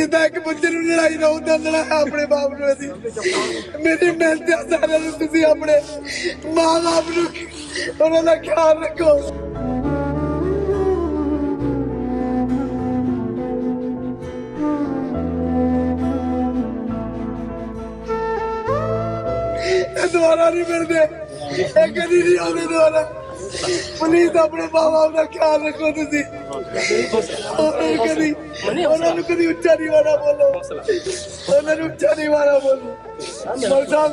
ਜਿੱਦਾਂ ਇੱਕ ਬੱਚੇ ਨੂੰ ਲੜਾਈ ਦਾ ਹੁੰਦਾ ਲੜਾਇਆ ਆਪਣੇ ਬਾਪ ਨੂੰ ਅਸੀਂ। ਮੇਰੀ ਮਿਹਨਤ ਆ, ਸਾਰਿਆਂ ਨੂੰ ਤੁਸੀਂ ਆਪਣੇ ਮਾਂ ਬਾਪ ਨੂੰ ਉਹਨਾਂ ਦਾ ਖਿਆਲ ਰੱਖੋ। ਦੁਆਰਾ ਨਹੀਂ ਮਿਲਦੇ। ਇਹ ਕਦੀ ਨਹੀਂ ਆਉਂਦੇ ਦੁਆਰਾ ਪਲੀਜ਼ ਆਪਣੇ ਮਾਂ ਬਾਪ ਦਾ ਖਿਆਲ ਰੱਖੋ ਤੁਸੀਂ। ਉਹਨਾਂ ਨੂੰ ਕਦੀ ਉਹਨਾਂ ਨੂੰ ਕਦੀ ਉੱਚਾ ਨਹੀਂ ਵਾਲਾ ਬੋਲੋ। ਉਹਨਾਂ ਨੂੰ ਉੱਚਾ ਨਹੀਂ ਵਾਲਾ ਬੋਲੋ। ਮਲਸਾ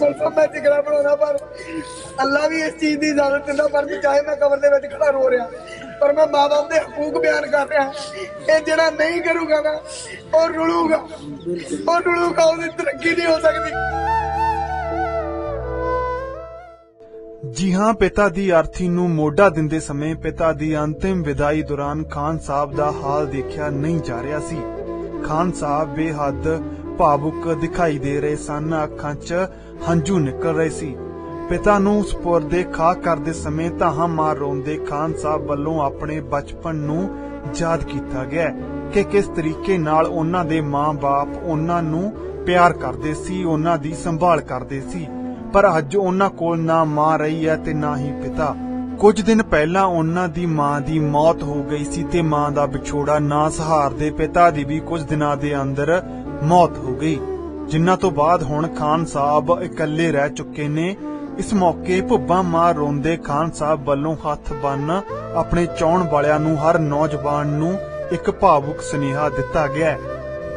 ਮਲਸਾ ਮੈਂ ਜਿਗਰਾ ਬਣਾਉਣਾ ਪਰ ਅੱਲਾ ਵੀ ਇਸ ਚੀਜ਼ ਦੀ ਇਜਾਜ਼ਤ ਦਿੰਦਾ ਪਰ ਚਾਹੇ ਮੈਂ ਕਬਰ ਦੇ ਵਿੱਚ ਖੜਾ ਰੋ ਰਿਹਾ ਪਰ ਮੈਂ ਮਾਂ ਬਾਪ ਦੇ ਹਕੂਕ ਬਿਆਨ ਕਰ ਰਿਹਾ। ਇਹ ਜਿਹੜਾ ਨਹੀਂ ਕਰੂਗਾ ਨਾ ਉਹ ਰੁਲੂਗਾ। ਉਹ ਰੁਲੂਗਾ ਉਹਦੀ ਤਰੱਕੀ ਨਹੀਂ ਹੋ ਸਕਦੀ। ਜੀ ਹਾਂ ਪਿਤਾ ਦੀ ਅਰਥੀ ਨੂੰ ਮੋਢਾ ਦਿੰਦੇ ਸਮੇਂ ਪਿਤਾ ਦੀ ਅੰਤਿਮ ਵਿਦਾਈ ਦੌਰਾਨ ਖਾਨ ਸਾਹਿਬ ਦਾ ਹਾਲ ਦੇਖਿਆ ਨਹੀਂ ਜਾ ਰਿਹਾ ਸੀ। ਖਾਨ ਸਾਹਿਬ ਬੇਹੱਦ ਭਾਵੁਕ ਦਿਖਾਈ ਦੇ ਰਹੇ ਸਨ, ਅੱਖਾਂ 'ਚ ਹੰਝੂ ਨਿਕਲ ਰਹੇ ਸੀ। ਪਿਤਾ ਨੂੰ ਸਪੁਰਦੇ ਖਾ ਕਰਦੇ ਸਮੇਂ ਤਾਹਾਂ ਮਾਰ ਰੋਂਦੇ ਖਾਨ ਸਾਹਿਬ ਵੱਲੋਂ ਆਪਣੇ ਬਚਪਨ ਨੂੰ ਯਾਦ ਕੀਤਾ ਗਿਆ ਕਿ ਕਿਸ ਤਰੀਕੇ ਨਾਲ ਉਹਨਾਂ ਦੇ ਮਾਂ-ਬਾਪ ਉਹਨਾਂ ਨੂੰ ਪਿਆਰ ਕਰਦੇ ਸੀ, ਉਹਨਾਂ ਦੀ ਸੰਭਾਲ ਕਰਦੇ ਸੀ। ਪਰ ਅੱਜ ਉਹਨਾਂ ਕੋਲ ਨਾ ਮਾਂ ਰਹੀ ਹੈ ਤੇ ਨਾ ਹੀ ਪਿਤਾ। ਕੁਝ ਦਿਨ ਪਹਿਲਾਂ ਉਹਨਾਂ ਦੀ ਮਾਂ ਦੀ ਮੌਤ ਹੋ ਗਈ ਸੀ ਤੇ ਮਾਂ ਦਾ ਵਿਛੋੜਾ ਨਾ ਸਹਾਰਦੇ ਪਿਤਾ ਦੀ ਵੀ ਕੁਝ ਦਿਨਾਂ ਦੇ ਅੰਦਰ ਮੌਤ ਹੋ ਗਈ। ਜਿਨ੍ਹਾਂ ਤੋਂ ਬਾਅਦ ਹੁਣ ਖਾਨ ਸਾਹਿਬ ਇਕੱਲੇ ਰਹਿ ਚੁੱਕੇ ਨੇ। ਇਸ ਮੌਕੇ ਭੁੱਬਾ ਮਾਂ ਰੋਂਦੇ ਖਾਨ ਸਾਹਿਬ ਵੱਲੋਂ ਹੱਥ ਬੰਨ ਆਪਣੇ ਚਾਹਣ ਵਾਲਿਆਂ ਨੂੰ ਹਰ ਨੌਜਵਾਨ ਨੂੰ ਇੱਕ ਭਾਵੁਕ ਸੁਨੇਹਾ ਦਿੱਤਾ ਗਿਆ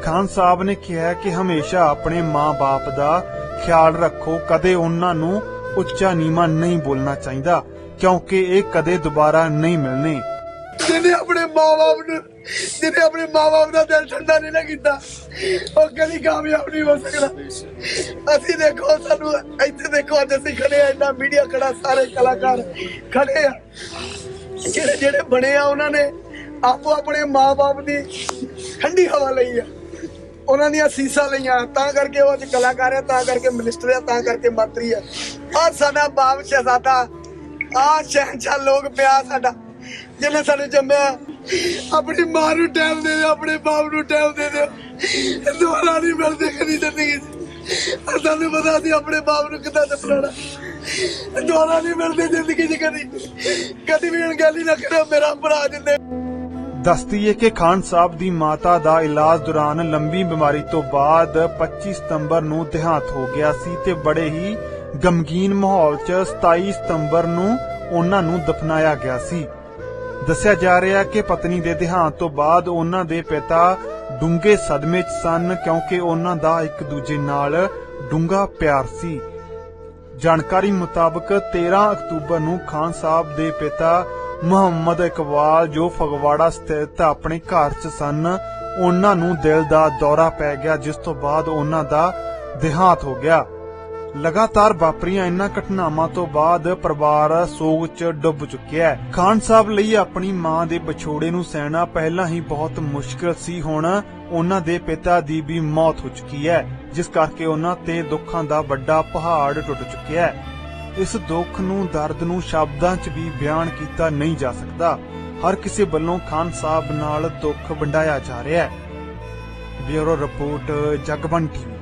ਖਾਨ ਸਾਹਿਬ ਨੇ ਕਿਹਾ ਕਿ ਹਮੇਸ਼ਾ ਆਪਣੇ ਮਾਂ-ਬਾਪ ਦਾ ਖਿਆਲ ਰੱਖੋ, ਕਦੇ ਉਹਨਾਂ ਨੂੰ ਉੱਚਾ ਨੀਵਾਂ ਨਹੀਂ ਬੋਲਣਾ ਚਾਹੀਦਾ, ਕਿਉਂਕਿ ਇਹ ਕਦੇ ਦੁਬਾਰਾ ਨਹੀਂ ਮਿਲਣੇ। ਜਿਹਨੇ ਆਪਣੇ ਮਾਂ-ਬਾਪ ਨੂੰ ਜਿਹਨੇ ਆਪਣੇ ਮਾਂ-ਬਾਪ ਦਾ ਦਿਲ ਠੰਡਾ ਨਹੀਂ ਨਾ ਕੀਤਾ, ਉਹ ਕਦੀ ਕਾਮਯਾਬ ਨਹੀਂ ਹੋ ਸਕਦਾ। ਅਸੀਂ ਦੇਖੋ, ਸਾਨੂੰ ਇੱਥੇ ਦੇਖੋ, ਅੱਜ ਅਸੀਂ ਖੜੇ ਆ ਇੰਨਾ ਮੀਡੀਆ ਖੜਾ, ਸਾਰੇ ਕਲਾਕਾਰ ਖੜੇ ਆ। ਜਿਹੜੇ ਜਿਹੜੇ ਬਣੇ ਆ, ਉਹਨਾਂ ਨੇ ਆਪੋ ਆਪਣੇ ਮਾਂ-ਬਾਪ ਦੀ ਠੰਡੀ ਹਵਾ ਲਈ ਆ। ਉਹਨਾਂ ਦੀਆਂ ਸੀਸਾਂ ਲਈਆਂ। ਤਾਂ ਕਰਕੇ ਉਹ ਅੱਜ ਕਲਾਕਾਰ ਆ ਤਾਂ ਕਰਕੇ ਮਿਨਿਸਟਰ ਆ ਤਾਂ ਕਰਕੇ ਮੰਤਰੀ ਆ ਆ ਸਾਡਾ ਬਾਪ ਸ਼ਹਿਜ਼ਾਦਾ ਆ ਸ਼ਹਿਨਸ਼ਾਹ ਲੋਕ ਪਿਆ ਸਾਡਾ, ਜਿਹਨੇ ਸਾਨੂੰ ਜੰਮਿਆ। ਆਪਣੀ ਮਾਂ ਨੂੰ ਟਾਈਮ ਦੇ ਦਿਓ, ਆਪਣੇ ਬਾਪ ਨੂੰ ਟਾਈਮ ਦੇ ਦਿਓ। ਇਹ ਦੁਆਰਾ ਨਹੀਂ ਮਿਲਦੇ ਕਦੀ ਜ਼ਿੰਦਗੀ 'ਚ। ਸਾਨੂੰ ਪਤਾ ਸੀ ਆਪਣੇ ਬਾਪ ਨੂੰ ਕਿੱਦਾਂ ਦਫਨਾਉਣਾ ਇਹ ਦੁਆਰਾ ਨਹੀਂ ਮਿਲਦੇ ਜ਼ਿੰਦਗੀ 'ਚ ਕਦੀ। ਕਦੀ ਵੀ ਅਣਗਹਿਲੀ ਨਾ ਕਰੋ, ਮੇਰਾ ਭਰਾ ਜਿੰਦੇ ਦੱਸਦੀ ਹੈ ਕਿ ਖਾਨ ਸਾਹਿਬ ਦੀ ਮਾਤਾ ਦਾ ਇਲਾਜ ਦੌਰਾਨ ਲੰਬੀ ਬਿਮਾਰੀ ਤੋਂ ਬਾਅਦ 25 ਸਤੰਬਰ ਨੂੰ ਦੇਹਾਂਤ ਹੋ ਗਿਆ ਸੀ ਤੇ ਬੜੇ ਹੀ ਗਮਗੀਨ ਮਾਹੌਲ 'ਚ 27 ਸਤੰਬਰ ਨੂੰ ਉਹਨਾਂ ਨੂੰ ਦਫਨਾਇਆ ਗਿਆ ਸੀ। ਦੱਸਿਆ ਜਾ ਰਿਹਾ ਕਿ ਪਤਨੀ ਦੇ ਦੇਹਾਂਤ ਤੋਂ ਬਾਅਦ ਉਹਨਾਂ ਦੇ ਪਿਤਾ ਡੂੰਘੇ ਸਦਮੇ 'ਚ ਸਨ ਕਿਉਂਕਿ ਉਹਨਾਂ ਦਾ ਇੱਕ ਦੂਜੇ ਨਾਲ ਡੂੰਘਾ ਪਿਆਰ ਸੀ। ਜਾਣਕਾਰੀ ਮੁਤਾਬਕ 13 ਅਕਤੂਬਰ ਨੂੰ ਖਾਨ ਸਾਹਿਬ ਦੇ ਪਿਤਾ ਮੁਹੰਮਦ ਇਕਬਾਲ ਜੋ ਫਗਵਾੜਾ ਸਥਿਤ ਆਪਣੇ ਘਰ 'ਚ ਸਨ, ਉਹਨਾਂ ਨੂੰ ਦਿਲ ਦਾ ਦੌਰਾ ਪੈ ਗਿਆ, ਜਿਸ ਤੋਂ ਬਾਅਦ ਉਹਨਾਂ ਦਾ ਦੇਹਾਂਤ ਹੋ ਗਿਆ। ਲਗਾਤਾਰ ਵਾਪਰੀਆਂ ਇਨ੍ਹਾਂ ਘਟਨਾਵਾਂ ਤੋਂ ਬਾਅਦ ਪਰਿਵਾਰ ਸੋਗ 'ਚ ਡੁੱਬ ਚੁੱਕਿਆ ਹੈ। ਖਾਨ ਸਾਹਿਬ ਲਈ ਆਪਣੀ ਮਾਂ ਦੇ ਵਿਛੋੜੇ ਨੂੰ ਸਹਿਣਾ ਪਹਿਲਾਂ ਹੀ ਬਹੁਤ ਮੁਸ਼ਕਲ ਸੀ, ਹੁਣ ਉਹਨਾਂ ਦੇ ਪਿਤਾ ਦੀ ਵੀ ਮੌਤ ਹੋ ਚੁੱਕੀ ਹੈ, ਜਿਸ ਕਰਕੇ ਉਹਨਾਂ ਤੇ ਦੁੱਖਾਂ ਦਾ ਵੱਡਾ ਪਹਾੜ ਟੁੱਟ ਚੁੱਕਿਆ ਹੈ। ਇਸ ਦੁੱਖ ਨੂੰ, ਦਰਦ ਨੂੰ ਸ਼ਬਦਾਂ 'ਚ ਵੀ ਬਿਆਨ ਕੀਤਾ ਨਹੀਂ ਜਾ ਸਕਦਾ। ਹਰ ਕਿਸੇ ਵੱਲੋਂ ਖਾਨ ਸਾਹਿਬ ਨਾਲ ਦੁੱਖ ਵੰਡਾਇਆ ਜਾ ਰਿਹਾ ਹੈ। Bureau report Jagbani TV.